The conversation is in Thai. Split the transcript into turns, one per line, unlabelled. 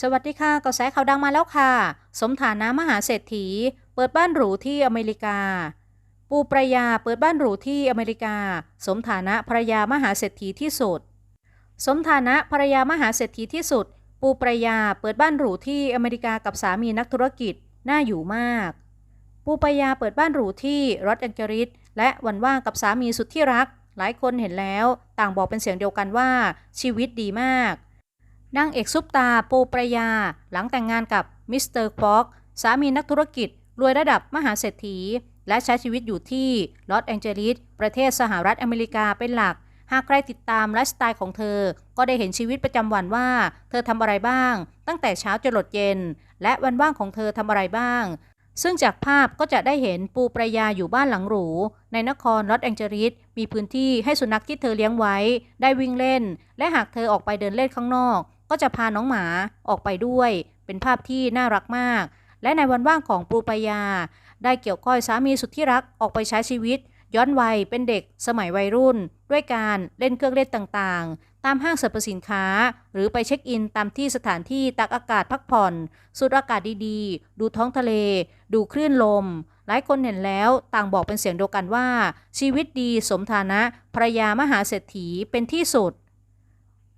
สวัสดีค่ะกระแสข่าวดังมาแล้วค่ะ สมฐานะมหาเศรษฐี เปิดบ้านหรูที่อเมริกา ปูปรายาเปิดบ้านหรูที่อเมริกา สมฐานะภรยามหาเศรษฐีที่สุด สมฐานะภรยามหาเศรษฐีที่สุด ปูปรายาเปิดบ้านหรูที่อเมริกากับสามีนักธุรกิจน่าอยู่มาก ปูปรายาเปิดบ้านหรูที่รอสแองเจลิสและวันว่างกับสามีสุดที่รัก หลายคนเห็นแล้ว ต่างบอกเป็นเสียงเดียวกันว่าชีวิตดีมาก นางเอกซุปตาปูปรายา หลังแต่งงานกับมิสเตอร์ควอกสามีนักธุรกิจ รวยระดับมหาเศรษฐี และใช้ชีวิตอยู่ที่ลอสแองเจลิสประเทศสหรัฐอเมริกาเป็นหลัก หากใครติดตามไลฟ์สไตล์ของเธอ ก็ได้เห็นชีวิตประจำวันว่า เธอทำอะไรบ้าง ตั้งแต่เช้าจรดเย็น และวันว่างของเธอทำอะไรบ้าง ซึ่งจากภาพก็จะได้เห็นปูปรายาอยู่บ้านหลังหรู ในนครลอสแองเจลิสมีพื้นที่ให้สุนัขที่เธอเลี้ยงไว้ ได้วิ่งเล่น และหากเธอออกไปเดินเล่นข้างนอก ก็จะพาน้องหมาออกไปด้วย เป็นภาพที่น่ารักมาก และในวันว่างของปูปายา ได้เกี่ยวก้อยสามีสุดที่รักออกไปใช้ชีวิต ย้อนวัยเป็นเด็กสมัยวัยรุ่น ด้วยการเล่นเครื่องเล่นต่างๆ ตามห้างสรรพสินค้า หรือไปเช็คอินตามที่สถานที่ตักอากาศพักผ่อน สูดอากาศดีๆ ดูท้องทะเล ดูคลื่นลมหลายคนเห็นแล้วต่างบอกเป็นเสียงเดียวกันว่า ชีวิตดีสมฐานะภรรยามหาเศรษฐีเป็นที่สุด